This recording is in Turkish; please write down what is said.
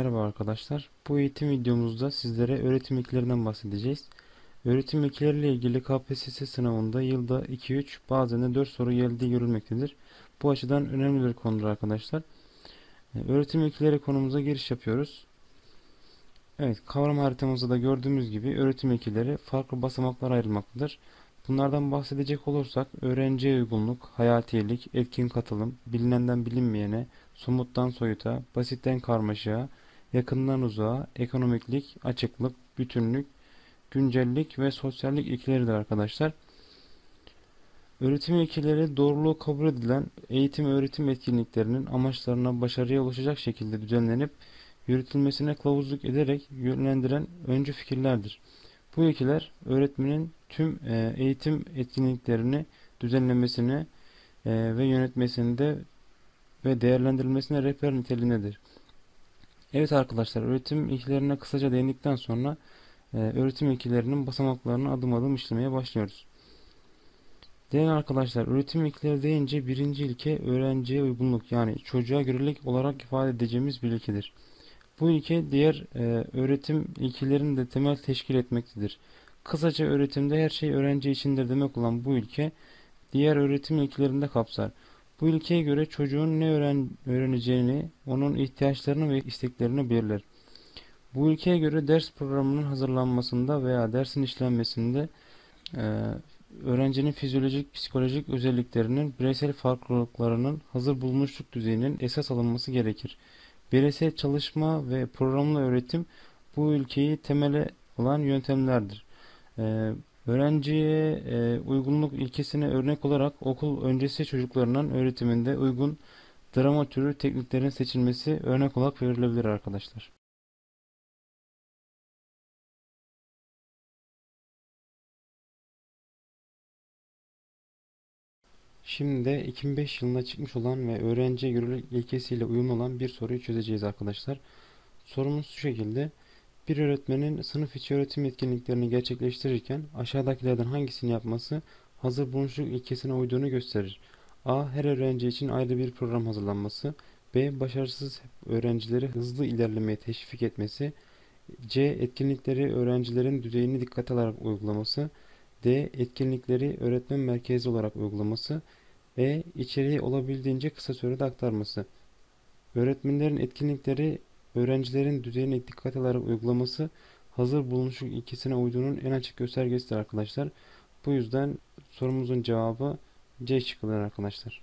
arkadaşlar. Bu eğitim videomuzda sizlere öğretim ekilerinden bahsedeceğiz. Öğretim ekileriyle ilgili KPSS sınavında yılda 2-3 bazen de 4 soru geldiği görülmektedir. Bu açıdan önemli bir konudur arkadaşlar. Ee, öğretim ekileri konumuza giriş yapıyoruz. Evet kavram haritamızda da gördüğümüz gibi öğretim ekileri farklı basamaklara ayrılmaktadır. Bunlardan bahsedecek olursak öğrenciye uygunluk, hayatilik, etkin katılım, bilinenden bilinmeyene, somuttan soyuta, basitten karmaşaya, yakından uzağa, ekonomiklik, açıklık, bütünlük, güncellik ve sosyallik ilkeleridir arkadaşlar. Öğretim ilkeleri doğruluğu kabul edilen eğitim öğretim etkinliklerinin amaçlarına başarıya ulaşacak şekilde düzenlenip yürütülmesine kılavuzluk ederek yönlendiren öncü fikirlerdir. Bu ilkeler öğretmenin tüm e, eğitim etkinliklerini düzenlemesine e, ve yönetmesinde ve değerlendirilmesine rehber niteliğindedir. Evet arkadaşlar öğretim ilkelerine kısaca değindikten sonra e, öğretim ilkelerinin basamaklarını adım adım işlemeye başlıyoruz. Değerli arkadaşlar öğretim ilkeleri deyince birinci ilke öğrenciye uygunluk yani çocuğa görelik olarak ifade edeceğimiz bir ilkedir. Bu ilke diğer e, öğretim ilkelerini de temel teşkil etmektedir. Kısaca öğretimde her şey öğrenci içindir demek olan bu ilke diğer öğretim ilkelerinde kapsar. Bu ilkeye göre çocuğun ne öğren öğreneceğini, onun ihtiyaçlarını ve isteklerini belirler. Bu ilkeye göre ders programının hazırlanmasında veya dersin işlenmesinde e, öğrencinin fizyolojik, psikolojik özelliklerinin, bireysel farklılıklarının hazır bulunmuşluk düzeyinin esas alınması gerekir. Bireysel çalışma ve programlı öğretim bu ülkeyi temele olan yöntemlerdir. Ee, öğrenciye e, uygunluk ilkesine örnek olarak okul öncesi çocuklarının öğretiminde uygun drama türü tekniklerin seçilmesi örnek olarak verilebilir arkadaşlar. Şimdi de 2005 yılında çıkmış olan ve öğrenciye yürürlük ilkesiyle uyumlu olan bir soruyu çözeceğiz arkadaşlar. Sorumuz şu şekilde. Bir öğretmenin sınıf içi öğretim etkinliklerini gerçekleştirirken aşağıdakilerden hangisini yapması hazır bulunuşluk ilkesine uyduğunu gösterir. A. Her öğrenci için ayrı bir program hazırlanması. B. Başarısız öğrencileri hızlı ilerlemeye teşvik etmesi. C. Etkinlikleri öğrencilerin düzeyini dikkate alarak uygulaması. D. Etkinlikleri öğretmen merkezi olarak uygulaması. E. içeriği olabildiğince kısa sürede aktarması. Öğretmenlerin etkinlikleri öğrencilerin düzeyine dikkat alarak uygulaması hazır bulunuşluk ilkesine uyduğunun en açık göstergesidir arkadaşlar. Bu yüzden sorumuzun cevabı C şıkkıdır arkadaşlar.